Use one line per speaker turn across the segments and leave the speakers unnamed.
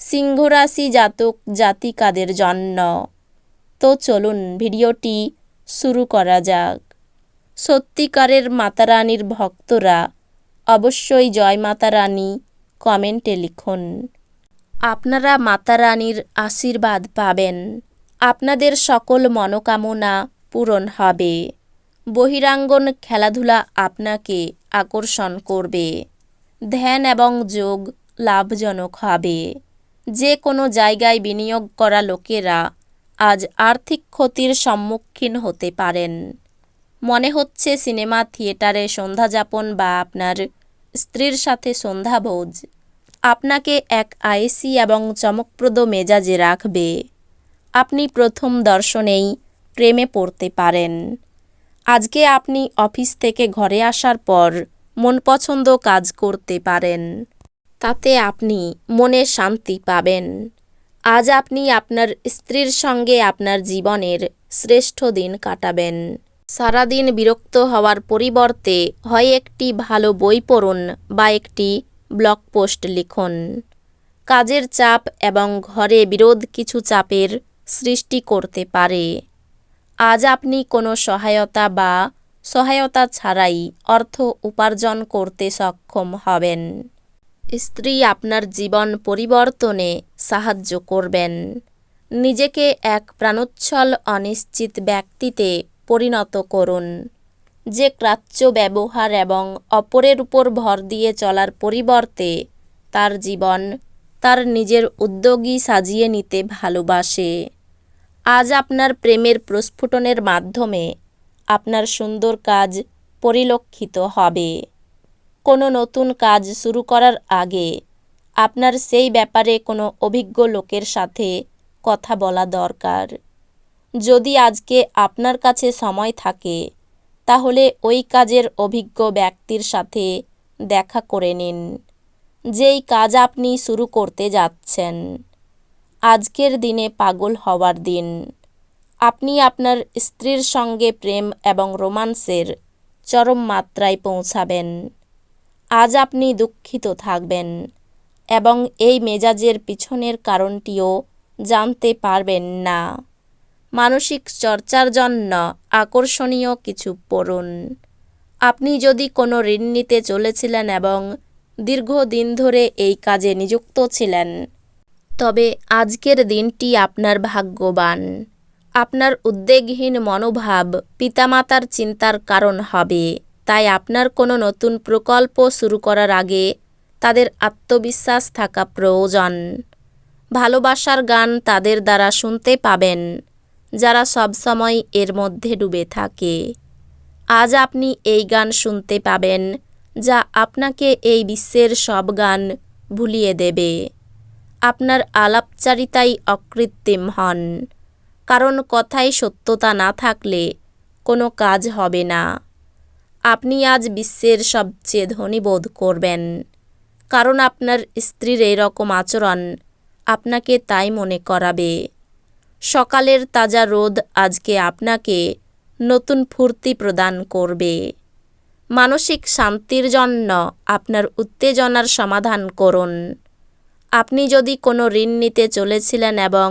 সিংহ রাশি জাতক জাতিকাদের জন্য। তো চলুন ভিডিওটি শুরু করা যাক। সত্যিকারের মাতারানীর ভক্তরা অবশ্যই জয় মাতারানী কমেন্টে লিখুন। আপনারা মাতারানীর আশীর্বাদ পাবেন। আপনাদের সকল মনোকামনা পূরণ হবে। বহিরাঙ্গন খেলাধুলা আপনাকে আকর্ষণ করবে। ধ্যান এবং যোগ লাভজনক হবে। যে কোনো জায়গায় বিনিয়োগ করা লোকেরা আজ আর্থিক ক্ষতির সম্মুখীন হতে পারেন। মনে হচ্ছে সিনেমা, থিয়েটারে সন্ধ্যাযাপন বা আপনার স্ত্রীর সাথে সন্ধ্যাভোজ আপনাকে এক আয়েসি এবং চমকপ্রদ মেজাজে রাখবে। আপনি প্রথম দর্শনেই প্রেমে পড়তে পারেন। আজকে আপনি অফিস থেকে ঘরে আসার পর মন পছন্দ কাজ করতে পারেন। তাতে আপনি মনে শান্তি পাবেন। আজ আপনি আপনার স্ত্রীর সঙ্গে আপনার জীবনের শ্রেষ্ঠ দিন কাটাবেন। সারাদিন বিরক্ত হওয়ার পরিবর্তে হয় একটি ভালো বই পড়ুন বা একটি ব্লগ পোস্ট লিখুন। কাজের চাপ এবং ঘরে বিরোধ কিছু চাপের সৃষ্টি করতে পারে। আজ আপনি কোনো সহায়তা বা সহায়তা ছাড়াই অর্থ উপার্জন করতে সক্ষম হবেন। স্ত্রী আপনার জীবন পরিবর্তনে সাহায্য করবেন। নিজেকে এক প্রাণোচ্ছল, অনিশ্চিত ব্যক্তিতে পরিণত করুন। যে ক্রাচ্য ব্যবহার এবং অপরের উপর ভর দিয়ে চলার পরিবর্তে তার জীবন তার নিজের উদ্যোগী সাজিয়ে নিতে ভালোবাসে। আজ আপনার প্রেমের প্রস্ফুটনের মাধ্যমে আপনার সুন্দর কাজ পরিলক্ষিত হবে। কোনো নতুন কাজ শুরু করার আগে আপনার সেই ব্যাপারে কোনো অভিজ্ঞ লোকের সাথে কথা বলা দরকার। যদি আজকে আপনার কাছে সময় থাকে, তাহলে ওই কাজের অভিজ্ঞ ব্যক্তির সাথে দেখা করে নিন। যেই কাজ আপনি শুরু করতে যাচ্ছেন, আজকের দিনে পাগল হওয়ার দিন। আপনি আপনার স্ত্রীর সঙ্গে প্রেম এবং রোমান্সের চরম মাত্রায় পৌঁছাবেন। আজ আপনি দুঃখিত থাকবেন এবং এই মেজাজের পিছনের কারণটিও জানতে পারবেন না। মানসিক চর্চার জন্য আকর্ষণীয় কিছু পড়ুন। আপনি যদি কোনো ঋণ নিতে চলেছিলেন এবং দীর্ঘদিন ধরে এই কাজে নিযুক্ত ছিলেন, তবে আজকের দিনটি আপনার ভাগ্যবান। আপনার উদ্বেগহীন মনোভাব পিতামাতার চিন্তার কারণ হবে। তাই আপনার কোনো নতুন প্রকল্প শুরু করার আগে তাদের আত্মবিশ্বাস থাকা প্রয়োজন। ভালোবাসার গান তাদের দ্বারা শুনতে পাবেন, যারা সবসময় এর মধ্যে ডুবে থাকে। আজ আপনি এই গান শুনতে পাবেন, যা আপনাকে এই বিশ্বের সব গান ভুলিয়ে দেবে। আপনার আলাপচারিতাই অকৃত্রিম হন, কারণ কথায় সত্যতা না থাকলে কোনো কাজ হবে না। আপনি আজ বিশ্বের সবচেয়ে ধনী বোধ করবেন। কারণ আপনার স্ত্রীর এরকম আচরণ আপনাকে তাই মনে করাবে। সকালের তাজা রোদ আজকে আপনাকে নতুন ফুর্তি প্রদান করবে। মানসিক শান্তির জন্য আপনার উত্তেজনার সমাধান করুন। আপনি যদি কোনো ঋণ নিতে চলেছিলেন এবং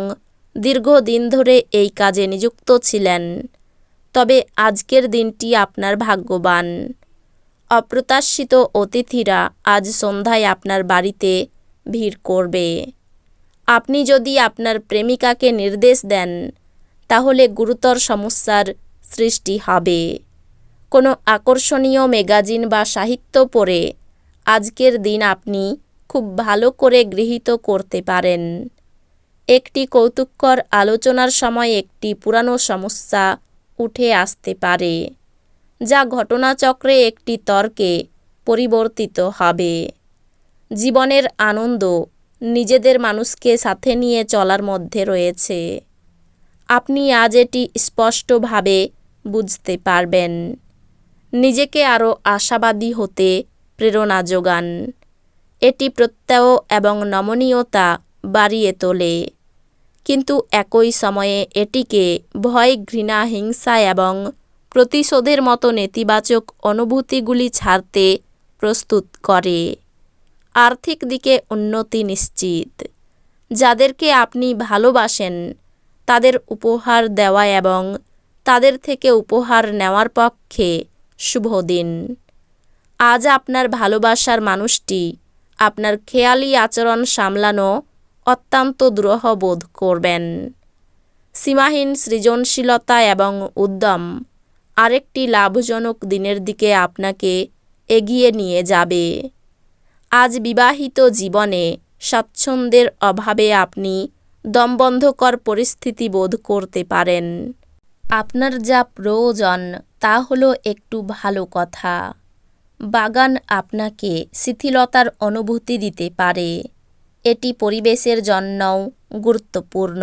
দীর্ঘদিন ধরে এই কাজে নিযুক্ত ছিলেন তবে আজকের দিনটি আপনার ভাগ্যবান। অপ্রত্যাশিত অতিথিরা আজ সন্ধ্যায় আপনার বাড়িতে ভিড় করবে। আপনি যদি আপনার প্রেমিকাকে নির্দেশ দেন, তাহলে গুরুতর সমস্যার সৃষ্টি হবে। কোনো আকর্ষণীয় ম্যাগাজিন বা সাহিত্য পড়ে আজকের দিন আপনি খুব ভালো করে গৃহীত করতে পারেন। একটি কৌতুককর আলোচনার সময় একটি পুরানো সমস্যা উঠে আসতে পারে, যা ঘটনাচক্রে একটি তর্কে পরিবর্তিত হবে। জীবনের আনন্দ নিজেদের মানুষকে সাথে নিয়ে চলার মধ্যে রয়েছে। আপনি আজ এটি স্পষ্টভাবে বুঝতে পারবেন। নিজেকে আরও আশাবাদী হতে প্রেরণা যোগান। এটি প্রত্যয় এবং নমনীয়তা বাড়িয়ে তোলে। কিন্তু একই সময়ে এটিকে ভয়, ঘৃণা, হিংসা এবং প্রতিশোধের মতো নেতিবাচক অনুভূতিগুলি ছাড়তে প্রস্তুত করে। আর্থিক দিকে উন্নতি নিশ্চিত। যাদেরকে আপনি ভালোবাসেন, তাদের উপহার দেওয়া এবং তাদের থেকে উপহার নেওয়ার পক্ষে শুভ দিন। আজ আপনার ভালোবাসার মানুষটি আপনার খেয়ালি আচরণ সামলানো অত্যন্ত দ্রোহ বোধ করবেন। সীমাহীন সৃজনশীলতা এবং উদ্যম আরেকটি লাভজনক দিনের দিকে আপনাকে এগিয়ে নিয়ে যাবে। আজ বিবাহিত জীবনে স্বাচ্ছন্দ্যের অভাবে আপনি দমবন্ধকর পরিস্থিতি বোধ করতে পারেন। আপনার যা প্রয়োজন তা হলো একটু ভালো কথা। বাগান আপনাকে শিথিলতার অনুভূতি দিতে পারে। এটি পরিবেশের জন্যও গুরুত্বপূর্ণ।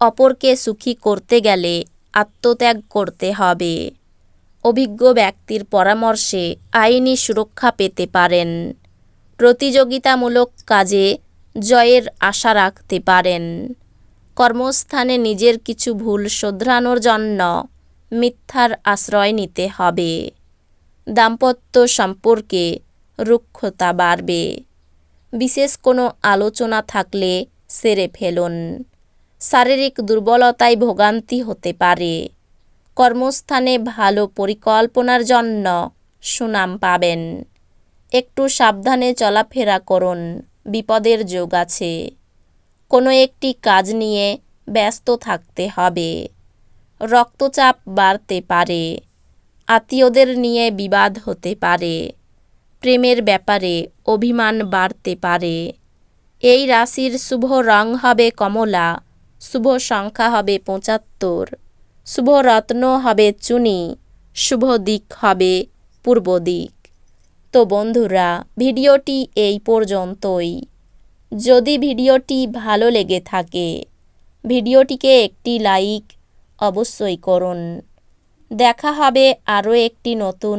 অপরকে সুখী করতে গেলে আত্মত্যাগ করতে হবে। অভিজ্ঞ ব্যক্তির পরামর্শে আইনি সুরক্ষা পেতে পারেন। প্রতিযোগিতামূলক কাজে জয়ের আশা রাখতে পারেন। কর্মস্থানে নিজের কিছু ভুল শোধরানোর জন্য মিথ্যার আশ্রয় নিতে হবে। দাম্পত্য সম্পর্কে রুক্ষতা বাড়বে। বিশেষ কোনো আলোচনা থাকলে সেরে ফেলুন। শারীরিক দুর্বলতায় ভোগান্তি হতে পারে। কর্মস্থানে ভালো পরিকল্পনার জন্য সুনাম পাবেন। একটু সাবধানে চলাফেরা করুন, বিপদের যোগ আছে। কোনো একটি কাজ নিয়ে ব্যস্ত থাকতে হবে। রক্তচাপ বাড়তে পারে। আত্মীয়দের নিয়ে বিবাদ হতে পারে। প্রেমের ব্যাপারে অভিমান বাড়তে পারে। এই রাশির শুভ রং হবে কমলা, শুভ সংখ্যা হবে পঁচাত্তর, শুভ রত্ন হবে চুনি, শুভ দিক হবে পূর্ব দিক। তো বন্ধুরা, ভিডিওটি এই পর্যন্তই। যদি ভিডিওটি ভালো লেগে থাকে, ভিডিওটিকে একটি লাইক অবশ্যই করুন। দেখা হবে আরও একটি নতুন